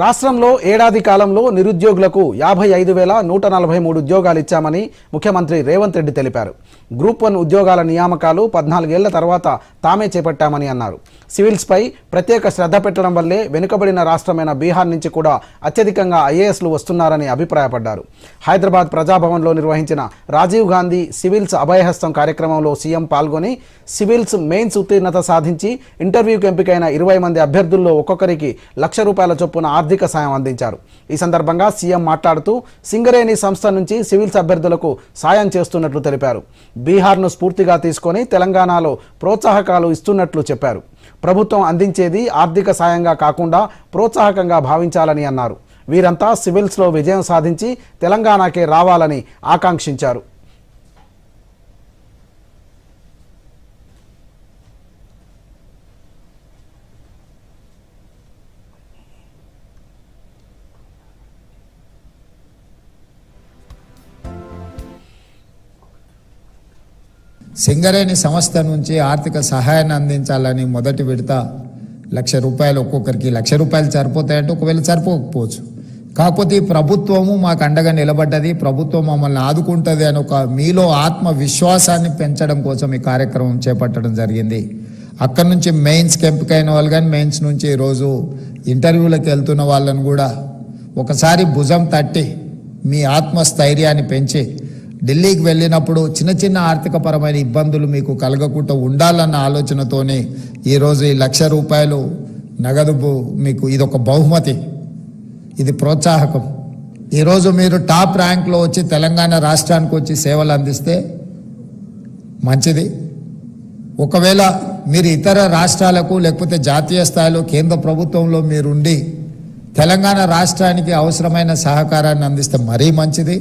రాష్ట్రంలో ఏడాది కాలంలో నిరుద్యోగులకు యాభై ఐదు వేల నూట నలభై మూడు ఉద్యోగాలు ఇచ్చామని ముఖ్యమంత్రి రేవంత్ రెడ్డి తెలిపారు. గ్రూప్ వన్ ఉద్యోగాల నియామకాలు పద్నాలుగేళ్ళ తర్వాత తామే చేపట్టామని అన్నారు. సివిల్స్పై ప్రత్యేక శ్రద్ధ పెట్టడం వల్లే వెనుకబడిన రాష్ట్రమైన బీహార్ నుంచి కూడా అత్యధికంగా ఐఏఎస్లు వస్తున్నారని అభిప్రాయపడ్డారు. హైదరాబాద్ ప్రజాభవన్లో నిర్వహించిన రాజీవ్ గాంధీ సివిల్స్ అభయహస్తం కార్యక్రమంలో సీఎం పాల్గొని సివిల్స్ మెయిన్స్ ఉత్తీర్ణత సాధించి ఇంటర్వ్యూకి ఎంపికైన ఇరవై మంది అభ్యర్థుల్లో ఒక్కొక్కరికి లక్ష రూపాయల చొప్పున ఆర్థిక సాయం అందించారు. ఈ సందర్భంగా సీఎం మాట్లాడుతూ సింగరేణి సంస్థ నుంచి సివిల్స్ అభ్యర్థులకు సాయం చేస్తున్నట్లు తెలిపారు. బీహార్ను స్ఫూర్తిగా తీసుకొని తెలంగాణలో ప్రోత్సాహకాలు ఇస్తున్నట్లు చెప్పారు. ప్రభుత్వం అందించేది ఆర్థిక సాయంగా కాకుండా ప్రోత్సాహకంగా భావించాలని అన్నారు. వీరంతా సివిల్స్లో విజయం సాధించి తెలంగాణకే రావాలని ఆకాంక్షించారు. సింగరేణి సంస్థ నుంచి ఆర్థిక సహాయాన్ని అందించాలని మొదటి విడత లక్ష రూపాయలు ఒక్కొక్కరికి లక్ష రూపాయలు సరిపోతాయంటే ఒకవేళ సరిపోకపోవచ్చు. కాకపోతే ఈ ప్రభుత్వము మాకు అండగా నిలబడ్డది ప్రభుత్వం మమ్మల్ని ఆదుకుంటుంది అని ఒక మీలో ఆత్మవిశ్వాసాన్ని పెంచడం కోసం ఈ కార్యక్రమం చేపట్టడం జరిగింది. అక్కడి నుంచి మెయిన్స్కి ఎంపికైన వాళ్ళు కానీ మెయిన్స్ నుంచి ఈరోజు ఇంటర్వ్యూలకు వెళ్తున్న వాళ్ళని కూడా ఒకసారి భుజం తట్టి మీ ఆత్మస్థైర్యాన్ని పెంచి ఢిల్లీకి వెళ్ళినప్పుడు చిన్న చిన్న ఆర్థికపరమైన ఇబ్బందులు మీకు కలగకుండా ఉండాలన్న ఆలోచనతోనే ఈరోజు ఈ లక్ష రూపాయలు నగదు మీకు ఇది ఒక బహుమతి. ఇది ప్రోత్సాహకం. ఈరోజు మీరు టాప్ ర్యాంక్లో వచ్చి తెలంగాణ రాష్ట్రానికి వచ్చి సేవలు అందిస్తే మంచిది. ఒకవేళ మీరు ఇతర రాష్ట్రాలకు లేకపోతే జాతీయ స్థాయిలో కేంద్ర ప్రభుత్వంలో మీరుండి తెలంగాణ రాష్ట్రానికి అవసరమైన సహకారాన్ని అందిస్తే మరీ మంచిది.